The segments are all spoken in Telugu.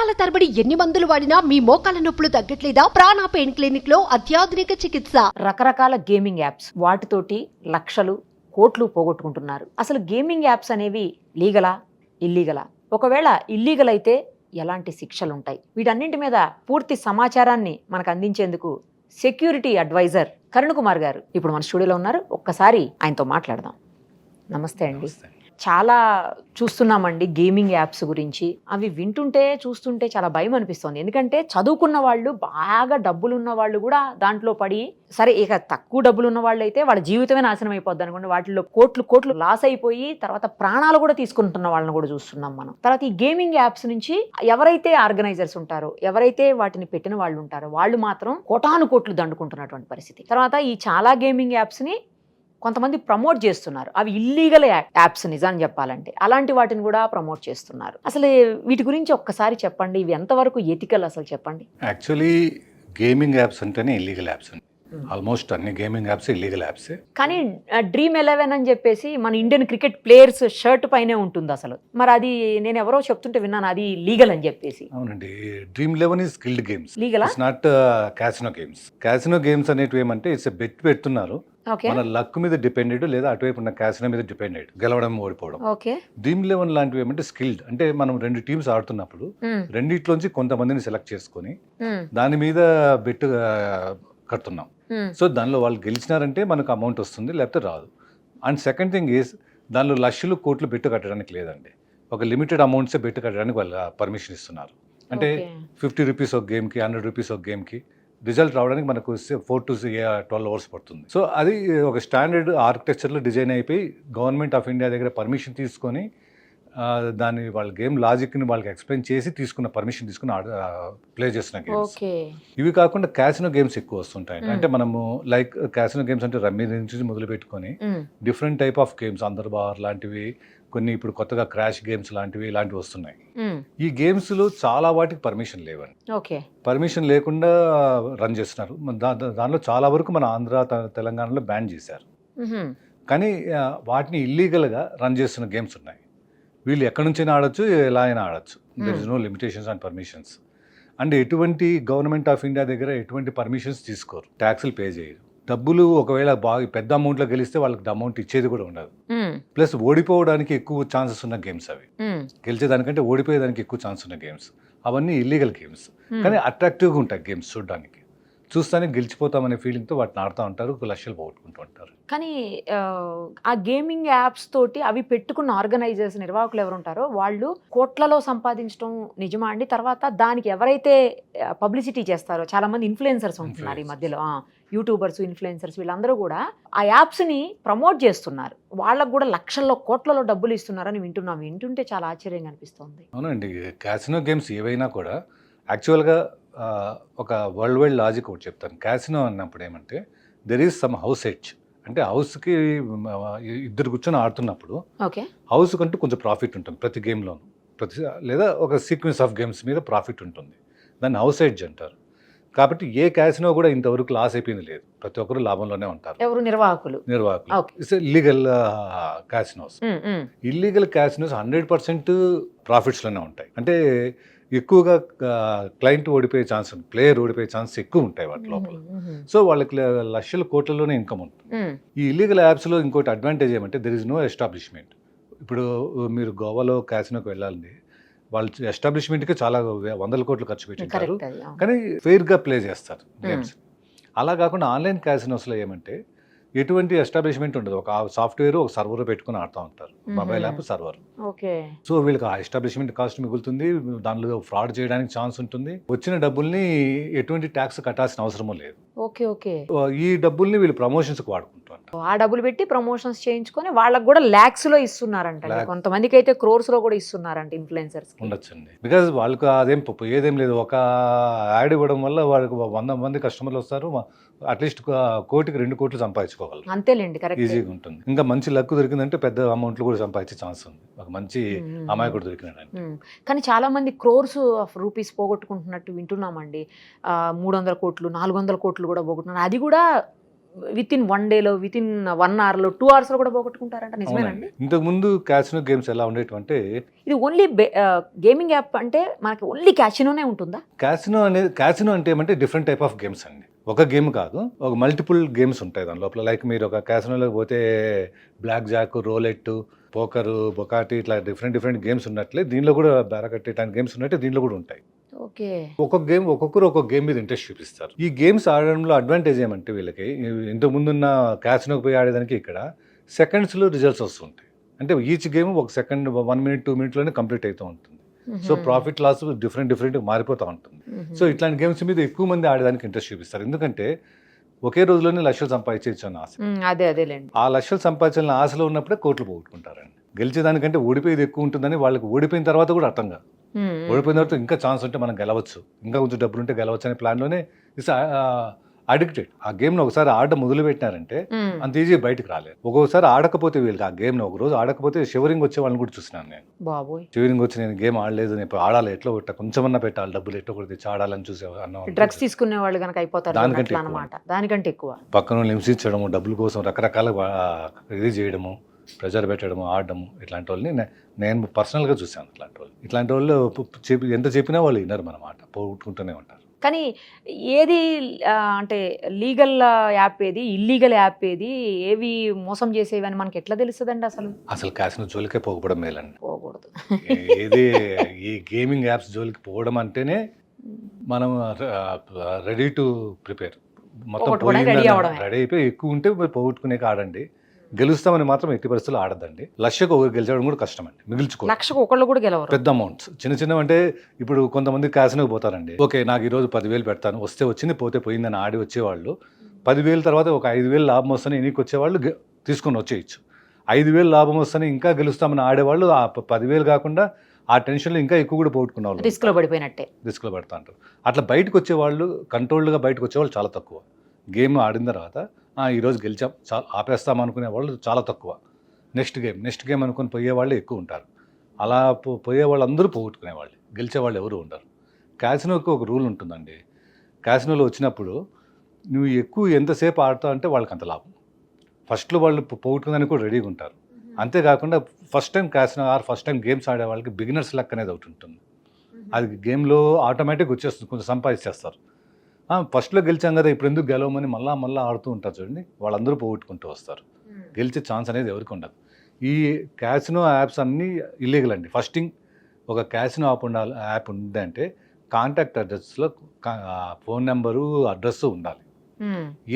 సంవత్సరాల తరబడి ఎన్ని మందులు వాడినా మీ మోకాల నొప్పులు తగ్గట్లేదా? ప్రాణ పెయిన్ క్లినిక్లో అత్యాధునిక చికిత్స. రకరకాల గేమింగ్ యాప్స్ వాటితోటి లక్షలు కోట్లు పోగొట్టుకుంటున్నారు. అసలు గేమింగ్ యాప్స్ అనేవి లీగలా? ఇల్లీగలా? ఒకవేళ ఇల్లీగల్ అయితే ఎలాంటి శిక్షలు ఉంటాయి వీటన్నింటి మీద పూర్తి సమాచారాన్ని మనకు అందించేందుకు సెక్యూరిటీ అడ్వైజర్ కరుణ్ కుమార్ గారు ఇప్పుడు మన స్టూడియోలో ఉన్నారు. ఒక్కసారి ఆయనతో మాట్లాడదాం. నమస్తే అండి. చాలా చూస్తున్నామండి గేమింగ్ యాప్స్ గురించి. అవి వింటుంటే చూస్తుంటే చాలా భయం అనిపిస్తుంది. ఎందుకంటే చదువుకున్న వాళ్ళు బాగా డబ్బులు ఉన్న వాళ్ళు కూడా దాంట్లో పడి సరే ఇక తక్కువ డబ్బులు ఉన్న వాళ్ళు అయితే వాళ్ళ జీవితమే నాశనం అయిపోద్ది అనుకోండి. వాటిలో కోట్లు కోట్లు లాస్ అయిపోయి తర్వాత ప్రాణాలు కూడా తీసుకుంటున్న వాళ్ళని కూడా చూస్తున్నాం మనం. తర్వాత ఈ గేమింగ్ యాప్స్ నుంచి ఎవరైతే ఆర్గనైజర్స్ ఉంటారో ఎవరైతే వాటిని పెట్టిన వాళ్ళు ఉంటారో వాళ్ళు మాత్రం కోటాను కోట్లు దండుకుంటున్నటువంటి పరిస్థితి. తర్వాత ఈ చాలా గేమింగ్ యాప్స్ని కొంతమంది ప్రమోట్ చేస్తున్నారు. అవి ఇల్లీగల్ యాప్స్ నిజాన్ని చెప్పాలంటే. అలాంటి వాటిని కూడా ప్రమోట్ చేస్తున్నారు. అసలు వీటి గురించి ఒక్కసారి చెప్పండి. ఇవి ఎంతవరకు ఎథికల్ అసలు చెప్పండి? యాక్చువల్లీ గేమింగ్ యాప్స్ అంటేనే ఇల్లీగల్ యాప్స్. ఆల్మోస్ట్ అన్ని గేమింగ్ యాప్స్ ఇల్లీగల్ యాప్సే. కానీ డ్రీమ్ ఎలెవెన్ అని చెప్పేసి మన ఇండియన్ క్రికెట్ ప్లేయర్స్ షర్ట్ పైనే ఉంటుంది అసలు. మరి అది నేను ఎవరో చెప్తుంటే విన్నాను అది లీగల్ అని చెప్పేసి. అవునండి. Dream eleven is skilled games లీగలా it's not casino games casino games అనేటివి ఏమంటే ఇట్స్ బెట్ పెడుతున్నారు. మన లక్ మీద డిపెండెడ్ లేదా అటువైపు ఉన్న క్యాసినో మీద డిపెండెడ్ గెలవడం ఓడిపోవడం. డ్రీమ్ లెవెన్ లాంటివి ఏమంటే స్కిల్డ్. అంటే మనం రెండు టీమ్స్ ఆడుతున్నప్పుడు రెండిట్లోంచి కొంతమందిని సెలెక్ట్ చేసుకొని దాని మీద బెట్ కడుతున్నాం. సో దానిలో వాళ్ళు గెలిచినారంటే మనకు అమౌంట్ వస్తుంది లేకపోతే రాదు. అండ్ సెకండ్ థింగ్ ఈస్ దానిలో లక్షలు కోట్లు బెట్టు కట్టడానికి లేదండి. ఒక లిమిటెడ్ అమౌంట్సే బెట్టు కట్టడానికి వాళ్ళు పర్మిషన్ ఇస్తున్నారు. అంటే ఫిఫ్టీ రూపీస్ ఒక గేమ్కి హండ్రెడ్ రూపీస్ ఒక గేమ్కి రిజల్ట్ రావడానికి మనకు ఫోర్ టు ట్వెల్వ్ అవర్స్ పడుతుంది. సో అది ఒక స్టాండర్డ్ ఆర్కిటెక్చర్లో డిజైన్ అయిపోయి గవర్నమెంట్ ఆఫ్ ఇండియా దగ్గర పర్మిషన్ తీసుకొని ఆ, దాన్ని వాళ్ళ గేమ్ లాజిక్ని వాళ్ళకి ఎక్స్ప్లెయిన్ చేసి తీసుకున్న పర్మిషన్ తీసుకుని ప్లే చేస్తున్న గేమ్స్. ఇవి కాకుండా క్యాసినో గేమ్స్ ఎక్కువ వస్తుంటాయి. అంటే మనము లైక్ క్యాసినో గేమ్స్ అంటే రమ్మీ నుంచి మొదలు పెట్టుకొని different type of games andar bahar లాంటివి కొన్ని ఇప్పుడు కొత్తగా క్రాష్ గేమ్స్ లాంటివి ఇలాంటివి వస్తున్నాయి. ఈ గేమ్స్లో చాలా వాటికి పర్మిషన్ లేవండి. ఓకే. పర్మిషన్ లేకుండా రన్ చేస్తున్నారు. దానిలో చాలా వరకు మన ఆంధ్ర తెలంగాణలో బ్యాన్ చేశారు. కానీ వాటిని ఇల్లీగల్గా రన్ చేస్తున్న గేమ్స్ ఉన్నాయి. వీళ్ళు ఎక్కడి నుంచైనా ఆడొచ్చు ఎలా అయినా ఆడొచ్చు. There is no limitations and permissions and ఎటువంటి గవర్నమెంట్ ఆఫ్ ఇండియా దగ్గర ఎటువంటి పర్మిషన్స్ తీసుకోరు. ట్యాక్సులు పే చేయరు. డబ్బులు ఒకవేళ బాగా పెద్ద అమౌంట్లో గెలిస్తే వాళ్ళకి అమౌంట్ ఇచ్చేది కూడా ఉండదు. ప్లస్ ఓడిపోవడానికి ఎక్కువ ఛాన్సెస్ ఉన్న గేమ్స్ అవి. గెలిచేదానికంటే ఓడిపోయేదానికి ఎక్కువ ఛాన్స్ ఉన్న గేమ్స్. అవన్నీ ఇల్లీగల్ గేమ్స్ కానీ అట్రాక్టివ్గా ఉంటాయి గేమ్స్ చూడడానికి. చూస్తానే గెలిచిపోతామనే ఫీలింగ్తో వాటిని ఆడుతూ ఉంటారు లక్షలు పోగొట్టుకుంటూ ఉంటారు. కానీ ఆ, గేమింగ్ యాప్స్ తోటి అవి పెట్టుకున్న ఆర్గనైజర్స్ నిర్వాహకులు ఎవరు ఉంటారో వాళ్ళు కోట్లలో సంపాదించడం నిజమా అండి? తర్వాత దానికి ఎవరైతే పబ్లిసిటీ చేస్తారో చాలా మంది ఇన్ఫ్లుయెన్సర్స్ ఉంటున్నారు ఈ. మధ్యలో. యూట్యూబర్స్ ఇన్ఫ్లుయెన్సర్స్ వీళ్ళందరూ కూడా ఆ యాప్స్ని ప్రమోట్ చేస్తున్నారు. వాళ్ళకు కూడా లక్షల్లో కోట్లలో డబ్బులు ఇస్తున్నారని వింటున్నాం. వింటుంటే చాలా ఆశ్చర్యంగా అనిపిస్తుంది. అవునండి. క్యాసినో గేమ్స్ ఏవైనా కూడా యాక్చువల్గా ఒక వరల్డ్ వైడ్ లాజిక్ ఒకటి చెప్తాను. క్యాసినో అన్నప్పుడు ఏమంటే there is some house edge అంటే హౌస్కి ఇద్దరు కూర్చొని ఆడుతున్నప్పుడు హౌస్ కంటూ కొంచెం ప్రాఫిట్ ఉంటుంది ప్రతి గేమ్లోనూ. ప్రతి లేదా ఒక సీక్వెన్స్ ఆఫ్ గేమ్స్ మీద ప్రాఫిట్ ఉంటుంది. దాన్ని హౌస్ ఎడ్జ్ అంటారు. కాబట్టి ఏ క్యాసినో కూడా ఇంతవరకు లాస్ అయిపోయింది లేదు. ప్రతి ఒక్కరు లాభంలోనే ఉంటారు. ఎవరు? నిర్వాహకులు. నిర్వాహకులు. It's illegal casinos. Illegal casinos hundred percent ప్రాఫిట్స్లోనే ఉంటాయి. అంటే ఎక్కువగా క్లయింట్ ఓడిపోయే ఛాన్స్ ప్లేయర్ ఓడిపోయే ఛాన్స్ ఎక్కువ ఉంటాయి వాటి లోపల. సో వాళ్ళకి లక్షల కోట్లలోనే ఇన్కమ్ ఉంటుంది. ఈ ఇల్లీగల్ యాప్స్లో ఇంకోటి అడ్వాంటేజ్ ఏమంటే దెర్ ఇస్ నో ఎస్టాబ్లిష్మెంట్ ఇప్పుడు మీరు గోవాలో క్యాసినోకి వెళ్ళాలండి వాళ్ళు ఎస్టాబ్లిష్మెంట్కి చాలా వందల కోట్లు ఖర్చు పెట్టింటారు. కానీ ఫెయిర్గా ప్లే చేస్తారు గేమ్స్ అలా కాకుండా ఆన్లైన్ క్యాసినోస్లో ఏమంటే ఎటువంటి ఎస్టాబ్లిష్మెంట్ ఉండదు. ఒక సాఫ్ట్వేర్ ఒక సర్వర్ పెట్టుకుని ఆడుతూ ఉంటారు. Mobile app server okay. So వీళ్ళకి ఆ ఎస్టాబ్లిష్మెంట్ కాస్ట్ మిగులుతుంది. దానిలో ఫ్రాడ్ చేయడానికి ఛాన్స్ ఉంటుంది. వచ్చిన డబ్బుల్ని ఎటువంటి ట్యాక్స్ కట్టాల్సిన అవసరమూ లేదు. Okay okay. ఈ డబ్బుల్ని వీళ్ళు ప్రమోషన్స్కి వాడుకుంటూ ఉంటారు ఆ డబ్బులు పెట్టి ప్రమోషన్స్ చేయించుకొని వాళ్ళకి కూడా ల్యాక్స్లో ఇస్తున్నారంట. కొంతమందికి అయితే క్రోర్స్లో కూడా ఇస్తున్నారంట ఇన్ఫ్లుయెన్సర్స్ ఉండొచ్చండి. బికాజ్ వాళ్ళకి అదేం ఏదేం లేదు. ఒక యాడ్ ఇవ్వడం వల్ల వాళ్ళకి వంద మంది కస్టమర్లు వస్తారు. అట్లీస్ట్ కోటికి రెండు కోట్లు సంపాదించుకోగలరు. అంతేలేండి కరెక్ట్ ఈజీగా ఉంటుంది. ఇంకా మంచి లక్ దొరికిందంటే పెద్ద అమౌంట్లు కూడా సంపాదించే ఛాన్స్ ఉంది. ఒక మంచి అమాయకుడు దొరికినాడండి కానీ చాలా మంది క్రోర్స్ ఆఫ్ రూపీస్ పోగొట్టుకుంటున్నట్టు వింటున్నామండి. మూడు వందల కోట్లు నాలుగు వందల కోట్లు కూడా పోగొట్టున్నారు అది కూడా విత్ ఇన్ వన్ డేలో విత్ ఇన్ వన్ అవర్లో టూ అవర్స్లో కూడా పోగొట్టుకుంటారంట నిజమేనండి ఇంతకు ముందు క్యాసినో గేమ్స్ ఎలా ఉండేటంటే ఇది ఓన్లీ గేమింగ్ యాప్ అంటే మనకి ఓన్లీ క్యాషినోనే ఉంటుందా? క్యాసినో అనేది క్యాసినో అంటే ఏమంటే డిఫరెంట్ టైప్ ఆఫ్ గేమ్స్ అండి. ఒక గేమ్ కాదు ఒక మల్టిపుల్ గేమ్స్ ఉంటాయి దాని లోపల. లైక్ మీరు ఒక క్యాసినోలోకి పోతే బ్లాక్ జాక్ రోలెట్ పోకరు బొకాటి ఇట్లా డిఫరెంట్ డిఫరెంట్ గేమ్స్ ఉన్నట్లే దీనిలో కూడా బేరకట్టి ఇట్లాంటి గేమ్స్ ఉన్నట్టే దీనిలో కూడా ఉంటాయి. ఓకే. ఒక్కొక్క గేమ్ ఒక్కొక్కరు ఒక్కొక్క గేమ్ మీద ఇంట్రెస్ట్ చూపిస్తారు. ఈ గేమ్స్ ఆడడంలో అడ్వాంటేజ్ ఏమంటే వీళ్ళకి ఇంతకు ముందున్న క్యాసినోకి పోయి ఆడేదానికి ఇక్కడ సెకండ్స్లో రిజల్ట్స్ వస్తుంటాయి. అంటే ఈచ్ గేమ్ ఒక సెకండ్ వన్ మినిట్ టూ మినిట్లోనే కంప్లీట్ అవుతూ ఉంటుంది. So profit loss different different మారిపోతూ ఉంటుంది. సో ఇట్లాంటి గేమ్స్ మీద ఎక్కువ మంది ఆడడానికి ఇంట్రెస్ట్ చూపిస్తారు. ఎందుకంటే ఒకే రోజులోనే లక్షలు సంపాదించవచ్చు అన్న ఆశ అదే అదేలేండి ఆ లక్షలు సంపాదించాలని ఆశలో ఉన్నప్పుడే కోట్లు పోగొట్టుకుంటారండి. గెలిచేదానికంటే ఓడిపోయేది ఎక్కువ ఉంటుందని వాళ్ళకి ఓడిపోయిన తర్వాత కూడా అర్థం కాదు. ఓడిపోయిన తర్వాత ఇంకా ఛాన్స్ ఉంటే మనం గెలవచ్చు. ఇంకా కొంచెం డబ్బులు ఉంటే గెలవచ్చు అనే ప్లాన్లోనే అడిక్టెడ్ ఆ గేమ్ను ఒకసారి ఆడడం మొదలు పెట్టినారంటే. అంత ఈజీ బయటకు రాలేదు. ఒక్కొక్కసారి ఆడకపోతే వీళ్ళకి ఆ గేమ్ను ఒక రోజు ఆడకపోతే షివరింగ్ వచ్చే వాళ్ళని కూడా చూసినాను నేను. షివరింగ్ వచ్చి నేను గేమ్ ఆడలేదు నేను ఇప్పుడు ఆడాలి ఎట్లా పెట్టా కొంచెమన్నా పెట్టాలి డబ్బులు ఎట్లా కూడా తెచ్చి ఆడాలని చూసే డ్రగ్స్ తీసుకునే వాళ్ళు కనుక అయిపోతారు దానికంటే. అనమాట దానికంటే ఎక్కువ. పక్కన హింసించడము డబ్బుల కోసం రకరకాల ఇది చేయడము ప్రెజర్ పెట్టడము ఆడడము ఇట్లాంటి వాళ్ళని నేను పర్సనల్గా చూశాను ఇట్లాంటి వాళ్ళు. ఇట్లాంటి వాళ్ళు ఎంత చెప్పినా వాళ్ళు వినరు మన మాట పోగొట్టుకుంటూనే ఉంటారు. కానీ ఏది అంటే లీగల్ యాప్ ఏది ఇల్లీగల్ యాప్ ఏది ఏవి మోసం చేసేవి అని మనకి ఎట్లా తెలుస్తుందండి అసలు? అసలు కాసిన జోలికే పోకపోవడం మేలండి. పోకూడదు. ఏది ఈ గేమింగ్ యాప్స్ జోలికి పోవడం అంటేనే మనం రెడీ టు ప్రిపేర్. మొత్తం. రెడీ అయిపోయి ఎక్కువ ఉంటే పోగొట్టుకునే ఆడండి గెలుస్తామని మాత్రం ఎట్టి పరిస్థితుల్లో ఆడదండి లక్షకు ఒకరు గెలిచడం కూడా కష్టం అండి మిగిల్చుకో లక్షకు ఒకళ్ళు కూడా గెలవరు. పెద్ద అమౌంట్స్ చిన్న చిన్న అంటే ఇప్పుడు కొంతమంది క్యాసినోకి పోతారండి. ఓకే నాకు ఈరోజు పదివేలు పెడతాను. వస్తే వచ్చింది పోతే పోయిందని ఆడి వచ్చేవాళ్ళు. పదివేలు తర్వాత ఒక ఐదు వేలు లాభం వస్తేనే ఎనికి వచ్చేవాళ్ళు తీసుకొని వచ్చేయచ్చు. ఐదు వేలు లాభం వస్తేనే ఇంకా గెలుస్తామని ఆడేవాళ్ళు ఆ పదివేలు కాకుండా ఆ టెన్షన్లో ఇంకా ఎక్కువ కూడా పోగొట్టుకున్న వాళ్ళు రిస్క్లో పడిపోయినట్టే. రిస్క్లో పెడతా అంటారు అట్లా బయటకు వచ్చేవాళ్ళు కంట్రోల్డ్గా బయటకు వచ్చేవాళ్ళు చాలా తక్కువ. గేమ్ ఆడిన తర్వాత "ఆ, ఈరోజు గెలిచాం. చాలా ఆపేస్తాం అనుకునే వాళ్ళు చాలా తక్కువ. నెక్స్ట్ గేమ్ నెక్స్ట్ గేమ్ అనుకుని పోయే వాళ్ళు ఎక్కువ ఉంటారు. అలా పోయే వాళ్ళందరూ పోగొట్టుకునేవాళ్ళు గెలిచే వాళ్ళు ఎవరు ఉండరు. క్యాసినోకి ఒక రూల్ ఉంటుందండి. క్యాసినోలో వచ్చినప్పుడు నువ్వు ఎక్కువ ఎంతసేపు ఆడుతావు అంటే వాళ్ళకి అంత లాభం. ఫస్ట్లో వాళ్ళు పో- పోగొట్టుకుందానికి కూడా రెడీగా ఉంటారు. అంతేకాకుండా first time casino or first time games ఆడే వాళ్ళకి బిగినర్స్ లక్ అనేది ఒకటి ఉంటుంది. అది గేమ్లో ఆటోమేటిక్ వచ్చేస్తుంది. కొంచెం సంపాదించేస్తారు. ఫస్ట్లో గెలిచాం కదా ఇప్పుడు ఎందుకు గెలవమని మళ్ళా మళ్ళీ ఆడుతూ ఉంటారు చూడండి. వాళ్ళందరూ పోగొట్టుకుంటూ వస్తారు. గెలిచే ఛాన్స్ అనేది ఎవరికి ఉండదు. ఈ క్యాసినో యాప్స్ అన్నీ ఇల్లీగల్ అండి. ఫస్ట్ థింగ్ ఒక క్యాసినో యాప్ ఉండాలి యాప్ ఉందంటే కాంటాక్ట్ అడ్రస్లో ఫోన్ నెంబరు అడ్రస్ ఉండాలి.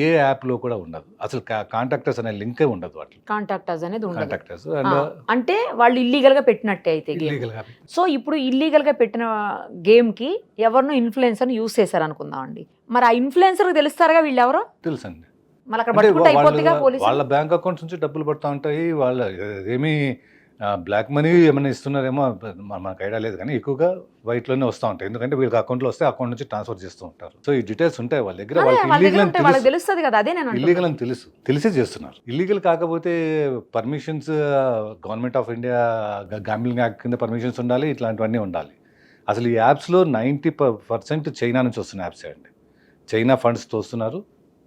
ఏ యాప్లో కూడా ఉండదు. అసలు కాంటాక్టర్స్ అనే లింకే ఉండదు వాటి కాంటాక్టర్స్ అనేది కాంటాక్టర్స్ అండ్ అంటే వాళ్ళు ఇల్లీగల్గా పెట్టినట్టే అయితే గేమ్ సో ఇప్పుడు ఇల్లీగల్గా పెట్టిన గేమ్కి ఎవరినో ఇన్ఫ్లుయెన్సర్ యూస్ చేశారు అనుకుందాం అండి. మరి ఆ ఇన్ఫ్లుయెన్సర్ తెలుస్తారుగా వీళ్ళు ఎవరో తెలుసండి వాళ్ళ బ్యాంక్ అకౌంట్స్ నుంచి డబ్బులు పడుతూ ఉంటాయి. వాళ్ళ ఏమీ బ్లాక్ మనీ ఏమైనా ఇస్తున్నారేమో మన- మనకు ఐడియా లేదు కానీ ఎక్కువగా వైట్లోనే వస్తూ ఉంటాయి. ఎందుకంటే వీళ్ళకి అకౌంట్లో వస్తే అకౌంట్ నుంచి ట్రాన్స్ఫర్ చేస్తూ ఉంటారు. సో ఈ డీటెయిల్స్ ఉంటాయి వాళ్ళ దగ్గర. వాళ్ళకి తెలుస్తుంది కదా అదే నేను ఇల్లీగల్. అని తెలుసు. తెలిసే చేస్తున్నారు. ఇల్లీగల్ కాకపోతే permissions government of India gambling act కింద పర్మిషన్స్ ఉండాలి ఇట్లాంటివన్నీ ఉండాలి. అసలు ఈ యాప్స్లో నైంటీ పర్సెంట్ చైనా నుంచి వస్తున్న యాప్స్ అండి. చైనా ఫండ్స్ తోస్తున్నారు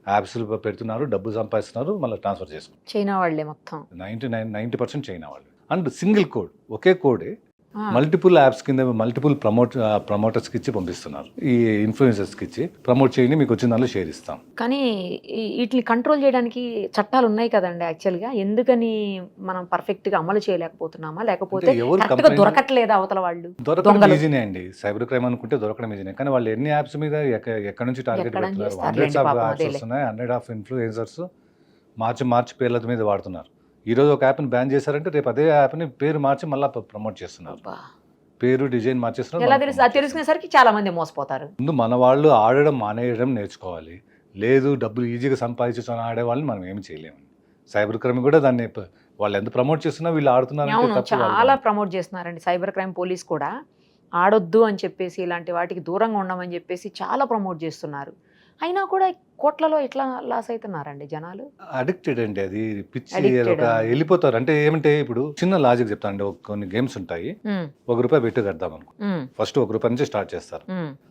యాప్స్ పెడుతున్నారు డబ్బు సంపాదిస్తున్నారు మళ్ళీ ట్రాన్స్ఫర్ చేసుకుంటారు చైనా వాళ్ళే మొత్తం. Ninety nine ninety percent China వాళ్ళు. అండ్ సింగిల్ కోడ్ ఒకే కోడే మల్టిపుల్ యాప్స్ కింద మల్టిపుల్ ప్రమోట్ ప్రమోటర్స్కి ఇచ్చి పంపిస్తున్నారు. ఈ ఇన్ఫ్లుయెన్సర్స్కి ఇచ్చి ప్రమోట్ చేయండి మీకు వచ్చిన దానిలో షేర్ ఇస్తాం. కానీ వీటిని కంట్రోల్ చేయడానికి చట్టాలు ఉన్నాయి కదండి యాక్చువల్గా. ఎందుకని మనం పర్ఫెక్ట్గా అమలు చేయలేకపోతున్నామా? లేకపోతే ఎవరు దొరకట్లేదా అవతల వాళ్ళు? దొరకడం. ఈజీనే అండి. సైబర్ క్రైమ్ అనుకుంటే దొరకడం ఈజీనే. కానీ వాళ్ళు ఎన్ని యాప్స్ మీద ఎక్క- ఎక్కడి నుంచి టార్గెట్ పెడుతున్నారు? Hundreds of apps. వస్తున్నాయి. హండ్రెడ్ ఆఫ్ ఇన్ఫ్లుయెన్సర్స్ మార్చి మార్చి పేర్ల మీద వాడుతున్నారు. ఈ రోజు ఒక యాప్ని బ్యాన్ చేశారంటే రేపు అదే యాప్ని పేరు మార్చి మళ్ళీ ప్రమోట్ చేస్తున్నారు. పేరు డిజైన్ మార్చేస్తున్నారు ఎలా తెలుసు? అది తెలుసుకునేసరికి చాలా మంది మోసపోతారు. ముందు మన వాళ్ళు ఆడడం మానేయడం నేర్చుకోవాలి. లేదు డబ్బులు ఈజీగా సంపాదించుకొని ఆడే వాళ్ళని మనం ఏమి చేయలేము. సైబర్ క్రైమ్ కూడా దాన్ని వాళ్ళు ఎంత ప్రమోట్ చేస్తున్నా వీళ్ళు ఆడుతున్నారు చాలా ప్రమోట్ చేస్తున్నారండి. సైబర్ క్రైమ్ పోలీస్ కూడా ఆడొద్దు అని చెప్పేసి ఇలాంటి వాటికి దూరంగా ఉండమని చెప్పేసి చాలా ప్రమోట్ చేస్తున్నారు. అయినా కూడా కోట్లలో ఎట్లా లాస్ అవుతున్నారండి జనాలు? అడిక్టెడ్ అండి అది. పిచ్చి. ఒక వెళ్ళిపోతారు. అంటే ఏమంటే ఇప్పుడు చిన్న లాజిక్ చెప్తాను అండి. కొన్ని గేమ్స్ ఉంటాయి. ఒక రూపాయి పెట్టి కడదాం అనుకో. ఫస్ట్ ఒక రూపాయి నుంచి స్టార్ట్ చేస్తారు.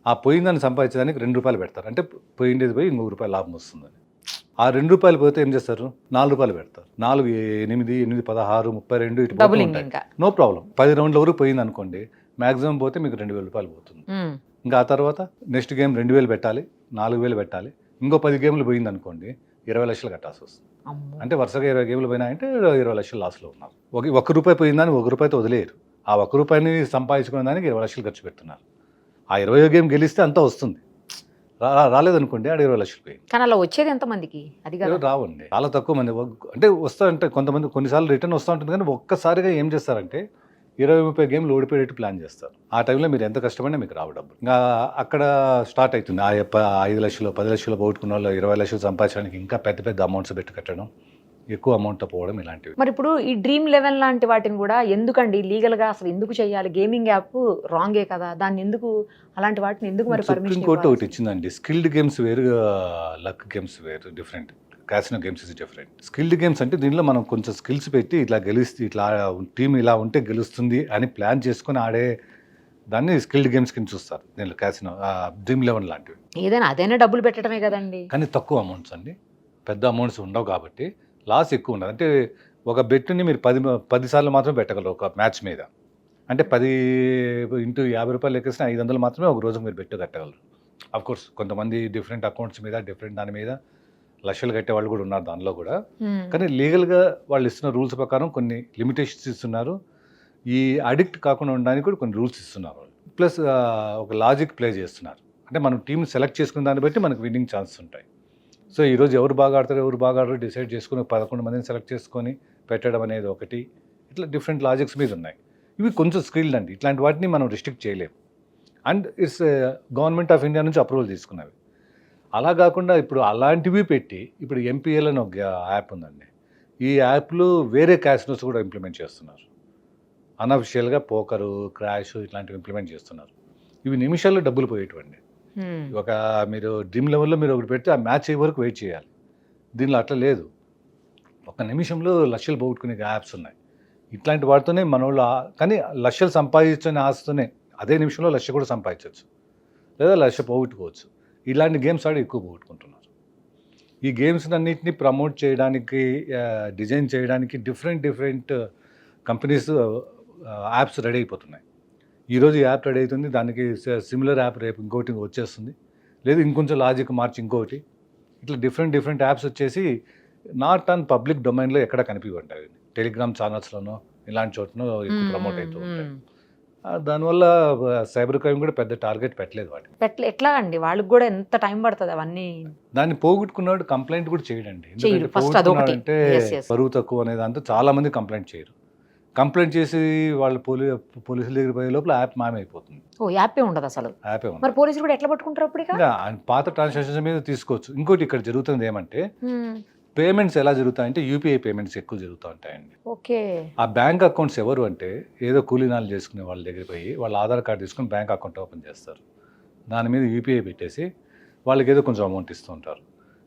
ఆ పోయిందని సంపాదించడానికి రెండు రూపాయలు పెడతారు. అంటే పోయిండేది పోయి ఇంకొక రూపాయి లాభం వస్తుందని ఆ రెండు రూపాయలు పోతే ఏం చేస్తారు? నాలుగు రూపాయలు పెడతారు. నాలుగు ఎనిమిది ఎనిమిది పదహారు ముప్పై రెండు ఇటు నో ప్రాబ్లం పది రౌండ్ల వరకు పోయింది అనుకోండి మాక్సిమం పోతే మీకు రెండు వేల రూపాయలు పోతుంది. ఇంకా ఆ తర్వాత నెక్స్ట్ గేమ్ రెండు వేలు పెట్టాలి నాలుగు వేలు పెట్టాలి. ఇంకో పది గేమ్లు పోయింది అనుకోండి ఇరవై లక్షలు కట్టాల్సి వస్తుంది. అంటే వరుసగా ఇరవై గేమ్లు పోయినాయంటే ఇరవై లక్షలు లాస్లో ఉన్నారు. ఒక ఒక్క రూపాయి పోయిందని ఒక రూపాయితో వదిలేయరు. ఆ ఒక్క రూపాయిని సంపాదించుకునే దానికి ఇరవై లక్షలు ఖర్చు పెడుతున్నారు. ఆ ఇరవై గేమ్ గెలిస్తే అంతా వస్తుంది. రాలేదనుకోండి ఆడ ఇరవై లక్షలు పోయింది. కానీ అలా వచ్చేది ఎంత మందికి అది రావండి. చాలా తక్కువ మంది. అంటే వస్తా అంటే కొంతమంది కొన్నిసార్లు రిటర్న్ వస్తూ ఉంటుంది కానీ ఒక్కసారిగా ఏం చేస్తారంటే ఇరవై ముప్పై గేమ్లు ఓడిపోయేట్టు ప్లాన్ చేస్తారు. ఆ టైంలో మీరు ఎంత కష్టపడినా మీకు రావు డబ్బు ఇంకా అక్కడ స్టార్ట్ అవుతుంది. ఆ యొక్క ఐదు లక్షలు పది లక్షలు పోగొట్టుకున్న వాళ్ళు ఇరవై లక్షలు సంపాదించడానికి ఇంకా పెద్ద పెద్ద అమౌంట్స్ పెట్టి కట్టడం ఎక్కువ అమౌంట్ పోవడం ఇలాంటివి. మరి ఇప్పుడు ఈ డ్రీమ్ లెవెన్ లాంటి వాటిని కూడా ఎందుకండి? లీగల్గా అసలు ఎందుకు చేయాలి? గేమింగ్ యాప్ రాంగే కదా. దాన్ని ఎందుకు అలాంటి వాటిని ఎందుకు మరి సుప్రీం పర్మిషన్ కోర్టు ఒకటి ఇచ్చిందండి. స్కిల్డ్ గేమ్స్ వేరు లక్ గేమ్స్ వేరు different. Casino games is different skilled games అంటే దీనిలో మనం కొంచెం స్కిల్స్ పెట్టి ఇట్లా గెలిస్తే ఇట్లా టీం ఇలా ఉంటే గెలుస్తుంది అని ప్లాన్ చేసుకొని ఆడే దాన్ని స్కిల్డ్ గేమ్స్ కింద చూస్తారు. దీనిలో క్యాసినో డ్రీమ్ లెవెన్ లాంటివి. ఏదైనా అదైనా డబ్బులు పెట్టడమే కదండి. కానీ తక్కువ అమౌంట్స్ అండి. పెద్ద అమౌంట్స్ ఉండవు కాబట్టి లాస్ ఎక్కువ ఉండదు. అంటే ఒక బెట్ని మీరు పది పది సార్లు మాత్రమే పెట్టగలరు ఒక మ్యాచ్ మీద. అంటే పది ఇంటూ యాభై రూపాయలు లెక్కేసిన ఐదు వందలు మాత్రమే ఒక రోజు మీరు బెట్టు కట్టగలరు. అఫ్ కోర్స్ కొంతమంది డిఫరెంట్ అకౌంట్స్ మీద డిఫరెంట్ దాని మీద లక్షలు కట్టే వాళ్ళు కూడా ఉన్నారు దానిలో కూడా. కానీ లీగల్గా వాళ్ళు ఇస్తున్న రూల్స్ ప్రకారం కొన్ని లిమిటేషన్స్ ఇస్తున్నారు. ఈ అడిక్ట్ కాకుండా ఉండడానికి కూడా కొన్ని రూల్స్ ఇస్తున్నారు. ప్లస్ ఒక లాజిక్ ప్లే చేస్తున్నారు. అంటే మనం టీం సెలెక్ట్ చేసుకున్న దాన్ని బట్టి మనకు విన్నింగ్ ఛాన్సెస్ ఉంటాయి. సో ఈరోజు ఎవరు బాగా ఆడతారు ఎవరు బాగా ఆడతారు డిసైడ్ చేసుకుని పదకొండు మందిని సెలెక్ట్ చేసుకొని పెట్టడం అనేది ఒకటి. ఇట్లా డిఫరెంట్ లాజిక్స్ మీద ఉన్నాయి. ఇవి కొంచెం స్కిల్డ్ అండి. ఇట్లాంటి వాటిని మనం రిస్ట్రిక్ట్ చేయలేము. And it's government of India నుంచి అప్రూవల్ తీసుకున్నవి. అలా కాకుండా ఇప్పుడు అలాంటివి పెట్టి ఇప్పుడు ఎంపీఎల్ అని ఒక యాప్ ఉందండి. ఈ యాప్లో వేరే క్యాసినోస్ కూడా ఇంప్లిమెంట్ చేస్తున్నారు. అనఫిషియల్గా పోకరు క్రాష్ ఇట్లాంటివి ఇంప్లిమెంట్ చేస్తున్నారు. ఇవి నిమిషాల్లో డబ్బులు పోయేటువంటి. ఒక మీరు డ్రీమ్ లెవెల్లో మీరు ఒకటి పెడితే ఆ మ్యాచ్ అయ్యే వరకు వెయిట్ చేయాలి. దీనిలో అట్లా లేదు. ఒక నిమిషంలో లక్షలు పోగొట్టుకునే యాప్స్ ఉన్నాయి. ఇట్లాంటి వాటితోనే మన వాళ్ళు కానీ లక్షలు సంపాదించుకునే ఆశతోనే అదే నిమిషంలో లక్ష కూడా సంపాదించవచ్చు లేదా లక్ష పోగొట్టుకోవచ్చు. ఇలాంటి గేమ్స్ ఆడి ఎక్కువ పోగొట్టుకుంటున్నారు. ఈ గేమ్స్ అన్నింటినీ ప్రమోట్ చేయడానికి డిజైన్ చేయడానికి different different companies apps ready అయిపోతున్నాయి. ఈరోజు యాప్ రెడీ అవుతుంది దానికి సిమిలర్ యాప్ రేపు ఇంకోటి వచ్చేస్తుంది. లేదు ఇంకొంచెం లాజిక్ మార్చి ఇంకోటి. ఇట్లా డిఫరెంట్ డిఫరెంట్ యాప్స్ వచ్చేసి నాట్ ఆన్ పబ్లిక్ డొమైన్లో ఎక్కడ కనిపించాయి టెలిగ్రామ్ ఛానల్స్లోనో ఇలాంటి చోట్ల ప్రమోట్ అవుతూ ఉంటాయి. దానివల్ల సైబర్ క్రైమ్ కూడా పెద్ద టార్గెట్ పెట్టలేదు వాటికి పెట్ల ఎట్లా అండి? వాళ్ళకి కూడా ఎంత టైం పడుతుంది అవన్నీ? దాన్ని పోగొట్టుకున్నవాడు కంప్లైంట్ కూడా చేయడండి. yes. బరువు తక్కువ అనేది అంతా చాలా మంది కంప్లైంట్ చేయరు. కంప్లైంట్ చేసి వాళ్ళు పోలీ పోలీసుల దగ్గర పోయే లోపల యాప్ మాయమైపోతుంది. ఓ యాపే ఉండదు అసలు. యాపే ఉంది మరి పోలీసులు కూడా ఎట్లా పట్టుకుంటారు అప్పుడు పాత ట్రాన్సాక్షన్స్ మీద తీసుకోవచ్చు. ఇంకోటి ఇక్కడ జరుగుతుంది ఏమంటే. పేమెంట్స్ ఎలా జరుగుతాయంటే యూపీఐ పేమెంట్స్ ఎక్కువ జరుగుతూ ఉంటాయండి ఓకే. ఆ బ్యాంక్ అకౌంట్స్ ఎవరు అంటే ఏదో కూలీనాలు చేసుకునే వాళ్ళ దగ్గర పోయి వాళ్ళ ఆధార్ కార్డు తీసుకుని బ్యాంక్ అకౌంట్ ఓపెన్ చేస్తారు. దాని మీద యూపీఐ పెట్టేసి వాళ్ళకి ఏదో కొంచెం అమౌంట్ ఇస్తూ ఉంటారు.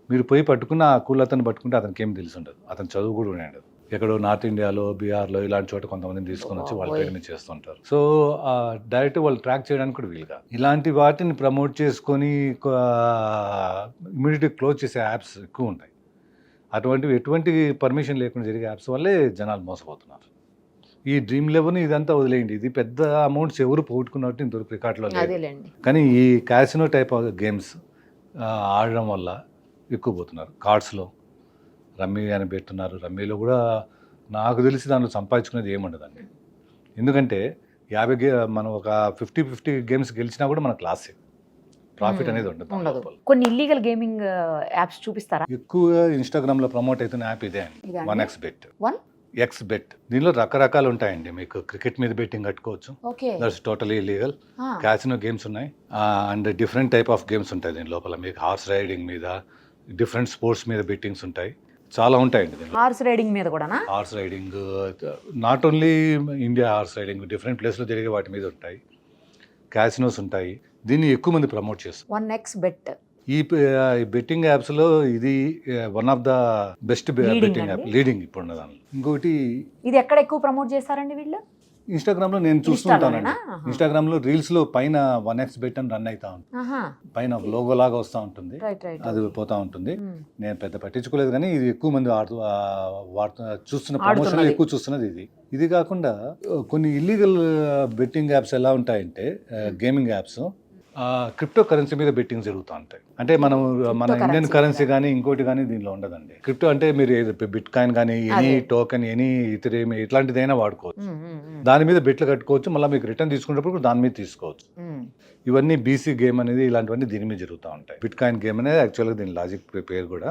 మీరు పోయి పట్టుకున్న ఆ కూల్ అతను పట్టుకుంటే అతనికి ఏం తెలిసి ఉండదు. అతను చదువు కూడా ఉండదు. ఎక్కడో నార్త్ ఇండియాలో బీహార్లో ఇలాంటి చోట కొంతమందిని తీసుకొని వచ్చి వాళ్ళ. పేరు మీద చేస్తుంటారు సో డైరెక్ట్ వాళ్ళు ట్రాక్ చేయడానికి కూడా వీలుగా. ఇలాంటి వాటిని ప్రమోట్ చేసుకొని ఇమీడియట్గా క్లోజ్ చేసే యాప్స్ ఎక్కువ ఉంటాయి. అటువంటివి ఎటువంటి పర్మిషన్ లేకుండా జరిగే యాప్స్ వల్లే జనాలు మోసపోతున్నారు. ఈ డ్రీమ్ లెవెన్ ఇదంతా వదిలేయండి. ఇది పెద్ద అమౌంట్స్ ఎవరు పోగొట్టుకున్నట్టు ఇంతవరకు రికార్డులో కానీ ఈ క్యాసినో టైప్ ఆఫ్ గేమ్స్ ఆడడం వల్ల ఎక్కువ పోతున్నారు. కార్డ్స్లో రమ్మీ అని పెట్టున్నారు రమ్మీలో కూడా నాకు తెలిసి దాంట్లో సంపాదించుకునేది ఏముండదండి ఎందుకంటే యాభై గే మనం ఒక ఫిఫ్టీ ఫిఫ్టీ గేమ్స్ గెలిచినా కూడా మనకు లాస్ ప్రాఫిట్. అనేది ఉండదు. కొన్ని ఇల్లీగల్ గేమింగ్ యాప్స్ చూపిస్తారా? ఎక్కువగా ఇన్స్టాగ్రామ్లో ప్రమోట్ అవుతున్న యాప్ ఇదే అండి. One? X bet One? X bet దీనిలో రకరకాలు ఉంటాయండి. మీకు క్రికెట్ మీద బెట్టింగ్ కట్టుకోవచ్చు. That's totally legal casino games ఉన్నాయి. And different type of games ఉంటాయి దీని లోపల. మీకు హార్స్ రైడింగ్ మీద డిఫరెంట్ స్పోర్ట్స్ మీద బెట్టింగ్స్ ఉంటాయి. చాలా ఉంటాయండి దీనిలో. హార్స్ రైడింగ్ మీద కూడానా? Horse riding not only India horse riding different ప్లేస్లో జరిగే వాటి మీద ఉంటాయి. క్యాసినోస్ ఉంటాయి. దీన్ని ఎక్కువ మంది ప్రమోట్ చేస్తారు. వన్ ఎక్స్ బెట్ ఈ బెట్టింగ్ యాప్స్లో ఇది one of the best betting app? Leading ఇప్పుడు దానిలో ఇంకొకటి ఇది ఎక్కడ ఎక్కువ ప్రమోట్ చేస్తారండి వీళ్ళు? ఇన్స్టాగ్రామ్లో నేను చూస్తుంటానండి. ఇన్స్టాగ్రామ్లో రీల్స్లో పైన వన్ ఎక్స్ బెట్ అని రన్ అవుతా ఉంటుంది. పైన లోగో లాగా వస్తూ ఉంటుంది. అది పోతా ఉంటుంది. ఉమ్. నేను పెద్ద పట్టించుకోలేదు కానీ ఇది ఎక్కువ మంది వాడుతూ చూస్తున్న ప్రమోషన్. ఎక్కువ చూస్తున్నది ఇది. ఇది కాకుండా కొన్ని ఇల్లీగల్ బెట్టింగ్ యాప్స్ ఎలా ఉంటాయంటే గేమింగ్ యాప్స్ క్రిప్టో కరెన్సీ మీద బెట్టింగ్ జరుగుతూ ఉంటాయి అంటే మనం మన ఇండియన్ కరెన్సీ. కానీ ఇంకోటి కానీ దీనిలో ఉండదండి క్రిప్టో అంటే మీరు బిట్ కాయిన్ కానీ ఎనీ. టోకెన్ ఎనీ ఇతరేమి ఇట్లాంటిదైనా వాడుకోవచ్చు. దాని మీద బెట్లు కట్టుకోవచ్చు మళ్ళీ మీకు రిటర్న్ తీసుకునేటప్పుడు దాని మీద తీసుకోవచ్చు. ఇవన్నీ బీసీ గేమ్ అనేది ఇలాంటివన్నీ దీని మీద జరుగుతూ ఉంటాయి బిట్ కాయిన్ గేమ్ అనేది యాక్చువల్గా దీని లాజిక్ పేరు కూడా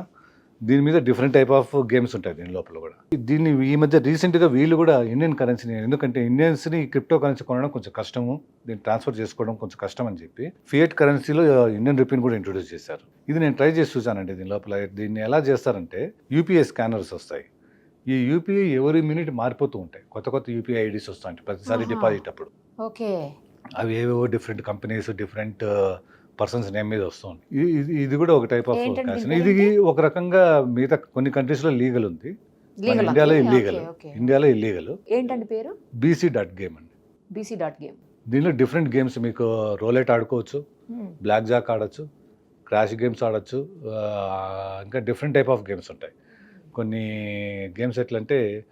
దీని మీద డిఫరెంట్ టైప్ ఆఫ్ గేమ్స్ ఉంటాయి దీని లోపల కూడా. దీన్ని ఈ మధ్య రీసెంట్గా వీళ్ళు కూడా ఇండియన్ కరెన్సీని ఎందుకంటే ఇండియన్స్ని క్రిప్టో కరెన్సీ కొనడం కొంచెం కష్టము. దీన్ని ట్రాన్స్ఫర్ చేసుకోవడం కొంచెం కష్టం అని చెప్పి ఫియట్ కరెన్సీలో ఇండియన్ రూపీని కూడా ఇంట్రొడ్యూస్ చేశారు. ఇది నేను ట్రై చేసి చూసానండి దీని లోపల. దీన్ని ఎలా చేస్తారంటే యూపీఐ స్కానర్స్ వస్తాయి. ఈ యూపీఐ ఎవరి మినిట్ మారిపోతూ ఉంటాయి. కొత్త కొత్త యూపీఐ ఐడీస్ వస్తాయి ప్రతిసారి. డిపాజిట్ అప్పుడు. ఓకే. అవి ఏవేవో different companies different persons name మీద వస్తుంది. ఇది- కూడా ఒక టైప్ ఆఫ్ దీని ఇది ఒక రకంగా మిగతా కొన్ని countries లో లీగల్ ఉంది. ఇండియాలో ఇల్లీగల్. ఇండియాలో ఇల్లీగల్ ఏంటండి పేరు? బీసీ డాట్ గేమ్ అండి. బీసీ డాట్ గేమ్ దీనిలో డిఫరెంట్ గేమ్స్ మీకు రోలెట్ ఆడుకోవచ్చు బ్లాక్ జాక్ ఆడొచ్చు క్రాష్ గేమ్స్ ఆడొచ్చు ఇంకా డిఫరెంట్ టైప్ ఆఫ్ గేమ్స్ ఉంటాయి. కొన్ని గేమ్స్ ఎట్లా అంటే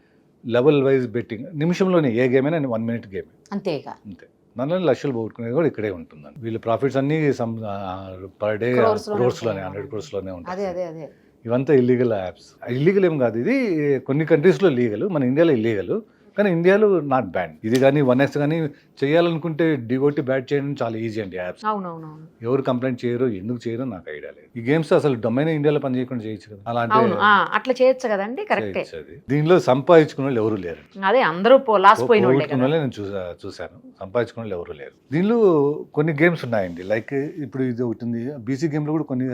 లెవెల్ వైజ్ బెట్టింగ్ నిమిషంలోనే ఏ గేమ్ అయినా వన్ మినిట్ గేమ్ అంతేగా. అంతే. దానిలో లక్షలు పోగొట్టుకునేది కూడా ఇక్కడే ఉంటుందండి. వీళ్ళు ప్రాఫిట్స్ అన్ని సమ్ పర్ డే క్రోర్స్లోనే. హండ్రెడ్ క్రోర్స్లోనే ఉంటాయి. ఇవంతా ఇల్లీగల్ యాప్స్ ఇల్లీగల్ ఏం కాదు ఇది. కొన్ని countries లో లీగల్ మన ఇండియాలో ఇల్లీగల్ కానీ ఇండియాలో నాట్ బ్యాన్ ఇది కానీ వన్ ఎక్స్ కానీ చేయాలనుకుంటే డిగొట్టి బ్యాట్ చేయడం చాలా ఈజీ అండి యాప్స్ ఎవరు కంప్లైంట్ చేయరు ఎందుకు చేయరు నాకు ఐడియా లేదు ఈ గేమ్స్ అసలు డొమైన్ ఇండియాలో పని చేయకుండా చేయొచ్చు కదా అలాంటి అట్లా చేయొచ్చు కదండి కరెక్టే. దీనిలో సంపాదించుకున్న వాళ్ళు ఎవరు లేరు అదే అందరూ పోగొట్టుకున్న వాళ్ళే నేను చూసా చూశాను సంపాదించుకున్న వాళ్ళు ఎవరు లేరు దీనిలో కొన్ని గేమ్స్ ఉన్నాయండి లైక్ ఇప్పుడు ఇది ఒకటి ఉంది బీసీ గేమ్లో కూడా కొన్ని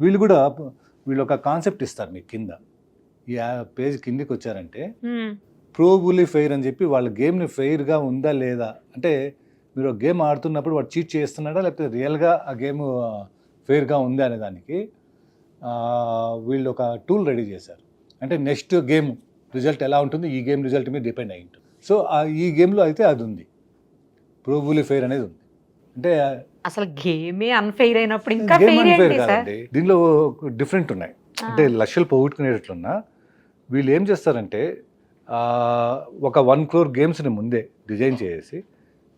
వీళ్ళు కూడా వీళ్ళు ఒక కాన్సెప్ట్ ఇస్తారు మీకు కింద ఈ పేజ్ కిందికి వచ్చారంటే ప్రోబులీ ఫెయిర్ అని చెప్పి వాళ్ళ గేమ్ని ఫెయిర్గా ఉందా లేదా? అంటే మీరు గేమ్ ఆడుతున్నప్పుడు వాడు చీట్ చేస్తున్నాడా? లేకపోతే రియల్గా ఆ గేమ్ ఫెయిర్గా ఉందా అనే దానికి వీళ్ళు ఒక టూల్ రెడీ చేశారు. అంటే నెక్స్ట్ గేమ్ రిజల్ట్ ఎలా ఉంటుంది? ఈ గేమ్ రిజల్ట్ మీద డిపెండ్ అయి ఉంటుంది. సో ఈ గేమ్లో అయితే అది ఉంది. ప్రోబులీ ఫెయిర్ అనేది ఉంది. అంటే అసలు గేమే అన్ఫెయిర్ అయినప్పుడు ఇంకా అన్ఫెయిర్ కాదండి. దీనిలో డిఫరెంట్ ఉన్నాయి. అంటే లక్షలు పోగొట్టుకునేటట్లున్నా వీళ్ళు ఏం చేస్తారంటే ఒక వన్ క్రోర్ గేమ్స్ని ముందే డిజైన్ చేసి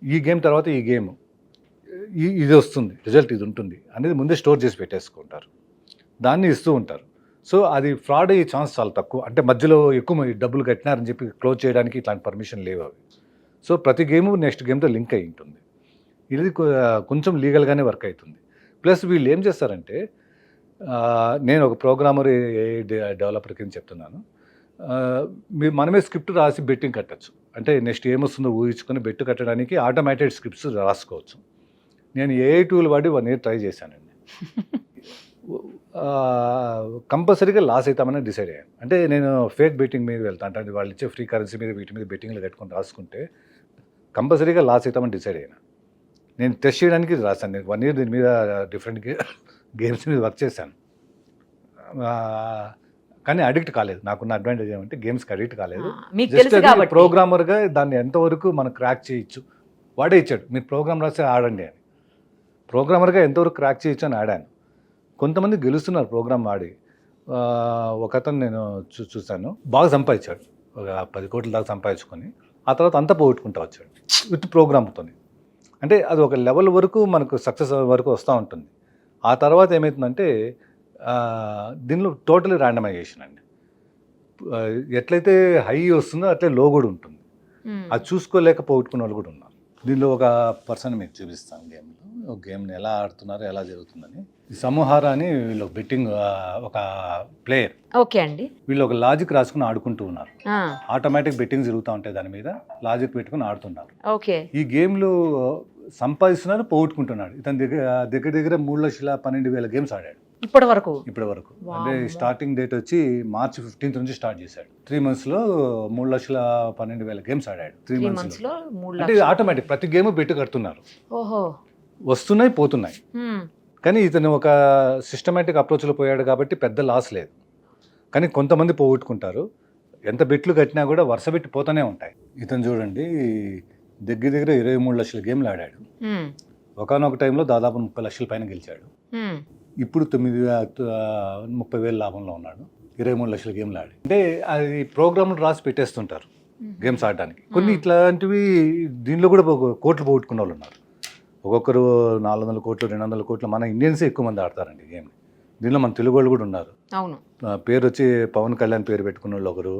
ఈ గేమ్ తర్వాత ఈ గేమ్ ఇది వస్తుంది రిజల్ట్ ఇది ఉంటుంది అనేది ముందే స్టోర్ చేసి పెట్టేసుకుంటారు. దాన్ని ఇస్తూ ఉంటారు. సో అది ఫ్రాడ్ అయ్యే ఛాన్స్ చాలా తక్కువ. అంటే మధ్యలో ఎక్కువ డబ్బులు కట్టినారని చెప్పి క్లోజ్ చేయడానికి ఇట్లాంటి పర్మిషన్ లేవు అవి. సో ప్రతి గేమ్ నెక్స్ట్ గేమ్తో లింక్ అయి ఉంటుంది. ఇది కొంచెం లీగల్గానే వర్క్ అవుతుంది. ప్లస్ వీళ్ళు ఏం చేస్తారంటే నేను ఒక ప్రోగ్రామర్ డెవలపర్ కింద చెప్తున్నాను. మనమే స్క్రిప్ట్ రాసి బెట్టింగ్ కట్టచ్చు. అంటే నెక్స్ట్ ఏమొస్తుందో ఊహించుకొని బెట్టు కట్టడానికి ఆటోమేటెడ్ స్క్రిప్ట్స్ రాసుకోవచ్చు. నేను ఏ టూల్ వాడి వన్ ఇయర్ ట్రై చేశానండి. కంపల్సరీగా లాస్ అవుతామని డిసైడ్ అయ్యాను. అంటే నేను ఫేక్ బెట్టింగ్ మీద వెళ్తాను అంటే వాళ్ళు ఇచ్చే ఫ్రీ కరెన్సీ మీద వీటి మీద బెట్టింగ్లు కట్టుకొని రాసుకుంటే కంపల్సరీగా లాస్ అవుతామని డిసైడ్ అయ్యాను. నేను టెస్ట్ చేయడానికి రాశాను. నేను వన్ ఇయర్ దీని మీద డిఫరెంట్ గేమ్స్ మీద వర్క్ చేశాను. కానీ అడిక్ట్ కాలేదు. నాకున్న అడ్వాంటేజ్ ఏమంటే గేమ్స్కి అడిక్ట్ కాలేదు. ప్రోగ్రామర్గా దాన్ని ఎంతవరకు మనం క్రాక్ చేయొచ్చు? వాడే ఇచ్చాడు. మీరు ప్రోగ్రామ్ రాస్తే ఆడండి అని. ప్రోగ్రామర్గా ఎంతవరకు క్రాక్ చేయొచ్చు అని ఆడాను. కొంతమంది గెలుస్తున్నారు ప్రోగ్రామ్ ఆడి. ఒక అతను నేను చూ చూశాను. బాగా సంపాదించాడు. ఒక పది కోట్ల దాకా సంపాదించుకొని. ఆ తర్వాత అంతా పోగొట్టుకుంటా వచ్చాడు. విత్ ప్రోగ్రామ్తో అంటే అది ఒక లెవెల్ వరకు మనకు సక్సెస్ వరకు వస్తూ ఉంటుంది. ఆ తర్వాత ఏమవుతుందంటే దీనిలో టోటలీ ర్యాండమైజేషన్ అండి ఎట్లయితే హై వస్తుందో అట్లే లో కూడా ఉంటుంది. అది చూసుకోలేక పోగొట్టుకున్న వాళ్ళు కూడా ఉన్నారు. దీనిలో ఒక పర్సన్ మీకు చూపిస్తాను గేమ్లో. ఒక గేమ్ని ఎలా ఆడుతున్నారో ఎలా జరుగుతుందని. సమూహార అని వీళ్ళు బెట్టింగ్ ఒక ప్లేయర్. ఓకే అండి. వీళ్ళు ఒక లాజిక్ రాసుకుని ఆడుకుంటూ ఉన్నారు. ఆటోమేటిక్ బెట్టింగ్ జరుగుతూ ఉంటాయి దాని మీద లాజిక్ పెట్టుకుని ఆడుతున్నారు. ఓకే. ఈ గేమ్లో సంపాదిస్తున్నారు పోగొట్టుకుంటున్నాడు. ఇతని దగ్గర దగ్గర దగ్గర మూడు లక్షల పన్నెండు వేల గేమ్స్ ఆడాడు. ఇప్పటి వరకు ఇప్పటి వరకు అంటే. స్టార్టింగ్ డేట్ వచ్చి మార్చి ఫిఫ్టీన్త్ నుంచి స్టార్ట్ చేశాడు. త్రీ మంత్స్లో మూడు లక్షల పన్నెండు వేల గేమ్స్ ఆడాడు. త్రీ మంత్స్ మంత్స్లో అంటే ఆటోమేటిక్ ప్రతి గేమ్ బెట్టు కడుతున్నారు. ఓహో. వస్తున్నాయి పోతున్నాయి. కానీ ఇతను ఒక సిస్టమేటిక్ అప్రోచ్లో పోయాడు కాబట్టి పెద్ద లాస్ లేదు. కానీ కొంతమంది పోగొట్టుకుంటారు. ఎంత బెట్లు కట్టినా కూడా వరుస పెట్టి పోతూనే ఉంటాయి. ఇతను చూడండి దగ్గర దగ్గర ఇరవై మూడు లక్షల గేమ్లు ఆడాడు. ఒకనొక టైంలో దాదాపు ముప్పై లక్షల పైన గెలిచాడు. ఇప్పుడు తొమ్మిది ముప్పై వేల లాభంలో ఉన్నాడు. ఇరవై మూడు లక్షల గేమ్లు ఆడి అంటే అది ప్రోగ్రాంలు రాసి పెట్టేస్తుంటారు గేమ్స్ ఆడడానికి. కొన్ని ఇట్లాంటివి దీనిలో కూడా కోట్లు పోగొట్టుకున్న వాళ్ళు ఉన్నారు. ఒక్కొక్కరు నాలుగు వందల కోట్లు రెండు వందల కోట్లు మన ఇండియన్సే ఎక్కువ మంది ఆడతారండి గేమ్ దీనిలో మన తెలుగు వాళ్ళు కూడా ఉన్నారు. అవును. పేరు వచ్చి పవన్ కళ్యాణ్ పేరు పెట్టుకున్న వాళ్ళు ఒకరు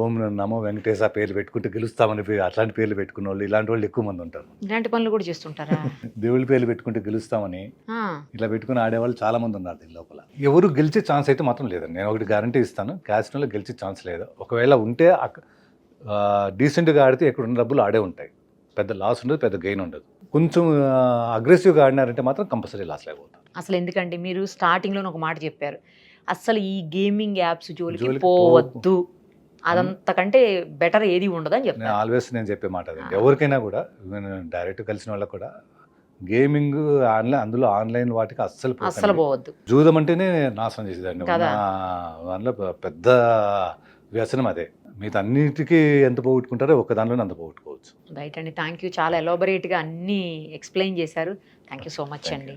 ఓం నమో వెంకటేశ పేరు పెట్టుకుంటే గెలుస్తామని అట్లాంటి పేర్లు పెట్టుకున్న వాళ్ళు ఇలాంటి వాళ్ళు ఎక్కువ మంది ఉంటారు. ఇలాంటి పనులు కూడా చేస్తుంటారా? దేవుడి పేర్లు పెట్టుకుంటే గెలుస్తామని ఇట్లా పెట్టుకుని ఆడేవాళ్ళు చాలా మంది ఉన్నారు దీని లోపల. ఎవరు గెలిచే ఛాన్స్ అయితే మాత్రం లేదండి నేను ఒకటి గ్యారంటీ ఇస్తాను క్యాసినోలో గెలిచే ఛాన్స్ లేదు. ఒకవేళ ఉంటే డీసెంట్గా ఆడితే ఎక్కడ ఉన్న డబ్బులు ఆడే ఉంటాయి. పెద్ద లాస్ ఉండదు పెద్ద గెయిన్ ఉండదు. కొంచెం అగ్రెసివ్గా ఆడినారంటే మాత్రం కంపల్సరీ లాస్ లేకపోతారు అసలు ఎందుకంటే మీరు స్టార్టింగ్లో ఒక మాట చెప్పారు. అసలు ఈ గేమింగ్ యాప్స్ జోలికి పోవద్దు. అదంతకంటే బెటర్ ఏది ఉండదని నేను చెప్తాను ఆల్వేస్ నేను చెప్పే మాట ఎవరికైనా కూడా నేను డైరెక్ట్ కలిసిన వాళ్ళకి కూడా గేమింగ్ ఆన్లైన్ అందులో ఆన్లైన్ వాటికి అస్సలు అస్సలు. పోవద్దు. జూదం అంటేనే నాశనం చేసేదండి దానిలో పెద్ద వ్యసనం అదే. మిగతా అన్నిటికీ ఎంత పోగొట్టుకుంటారో ఒక్క దానిలోనే అంత పోగొట్టుకోవచ్చు. రైట్ అండి. థ్యాంక్ యూ చాలా elaborate గా అన్ని ఎక్స్ప్లెయిన్ చేశారు. థ్యాంక్ యూ సో మచ్ అండి.